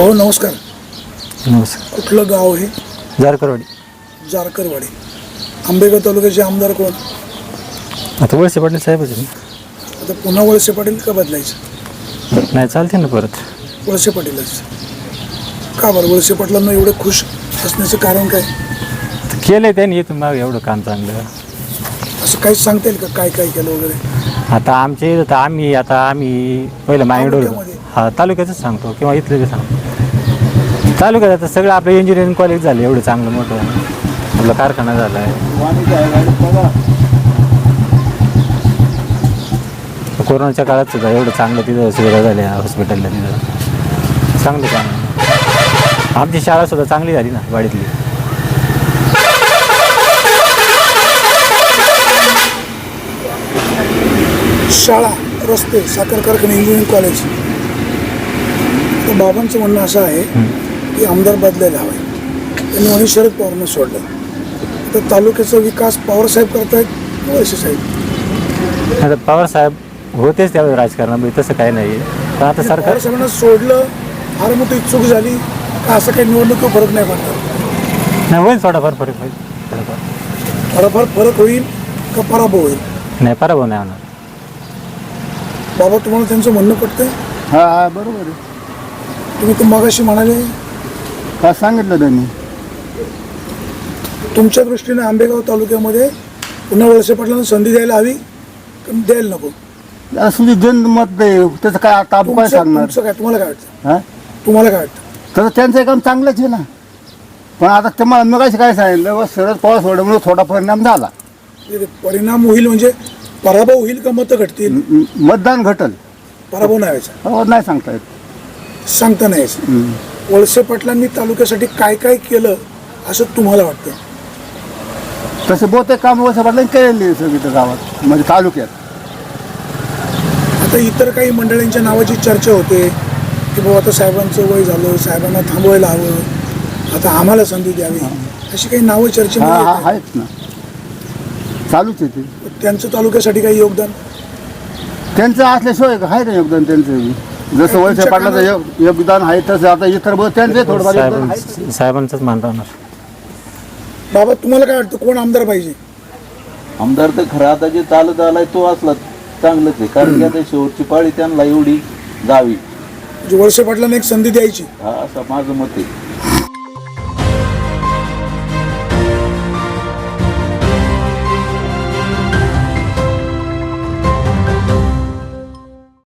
भाऊ नमस्कार. नमस्कार. कुठलं गाव आहे जारकरवाडी. जारकरवाडी. आंबेगाव तालुक्याचे आमदार कोण? आता वळसे पाटील साहेबच आहे आता पुन्हा वळसे पाटील का बदलायचं? नाही चालते ना परत. वळसे पाटीलच. का बरं? वळसे पाटलांना एवढं खुश असण्याचं कारण काय? केलंय त्यांनी इथून माग एवढं काम चांगलं. असं काहीच सांगता येईल का? काय काय केलं वगैरे? आता इथं तर आम्ही आता आम्ही पहिलं मायंडवर तालुक्यामध्ये? हा तालुक्यातच सांगतो किंवा इथलं बी सांगतो. तालुक्यात आता सगळं आपलं इंजिनिअरिंग कॉलेज झालं एवढं चांगलं मोठं. आपला कारखाना झाला आहे कोरोनाच्या काळात सुद्धा एवढं चांगलं तिथं सुविधा झाल्या हॉस्पिटलला तिथं. चांगलं चांगलं. आमची शाळा सुद्धा चांगली झाली ना वाडीतली शाळा रस्ते साखर कारखाने इंजिनिअरिंग कॉलेज बाबांचं म्हणणं असं आहे की आमदार बदलायला हवं आहे. त्यांनी म्हणे शरद पवारांना सोडलं. तर तालुक्याचा विकास पवारसाहेब करतायत की वळसे साहेब. आता पवार साहेब होतेच त्यावेळी राजकारणामध्ये तसं काही नाही पण आता सरकार पवारसाहेबांना सोडलं फार मोठी चूक झाली. का असं काही निवडणुकीवर फरक नाही पडणार? नाही होईल थोडाफार फरक होईल थोडाफार. थोडाफार फरक होईल का पराभव होईल? नाही पराभव नाही होणार. बाबा तुम्हाला त्यांचं म्हणणं पटतंय? हा हा बरोबर आहे. तुम्ही तर मगाशी म्हणाले का सांगितलं त्यांनी? तुमच्या दृष्टीने आंबेगाव तालुक्यामध्ये पुन्हा वळसे पाटलांना संधी द्यायला हवी का द्यायला नको. असं जे जनमत आहे त्याचं काय आता आपण काय तुमचं सांगणार? तुमचं काय? तुम्हाला काय वाटतं? हा? तुम्हाला काय वाटतं? तर त्यांचं काम चांगलंच आहे ना. पण आता तुम्हाला मग काय सांगितलं? बस शरद पवार सोडल्यामुळे थोडा परिणाम झाला. म्हणजे परिणाम होईल म्हणजे पराभव होईल का मतं घटतील? म- म- मतदान घटल. पराभव नाही व्हायचा. हो नाही सांगता येत. सांगता नाही यायचं. हम्म. वळसे पाटलांनी तालुक्यासाठी काय काय केलं असं तुम्हाला वाटतं? तसे बहुतेक काम वर्ष पाटलांनी केलेली सगळी गावात म्हणजे तालुक्यात. आता इतर काही मंडळींच्या नावाची चर्चा होते की बाबा आता साहेबांचं वय झालं साहेबांना थांबवायला हवं आता आम्हाला संधी द्यावी अशी काही नावं हा चर्चेमध्ये हा. आहेत? ना. चालूच आहे ते. त्यांचं तालुक्यासाठी काही योगदान? त्यांचं असल्याशिवाय आहे ना योगदान त्यांचं. जसं वळसे पाटलाचं यो- योगदान आहे तसं आता इतर त्यांचे थोडंफार योगदान आहे. साहेबां साहेबांचंच मान राहणार बाबा तुम्हाला काय वाटतं कोण आमदार पाहिजे? आमदार तर खरा आता जे चालत आलाय तो असला चांगलंच आहे. कारण की आता शेवटची पाळी त्यांना एवढी जावी. म्हणजे वळसे पाटलांना एक संधी द्यायची. हा असं माझं मत आहे.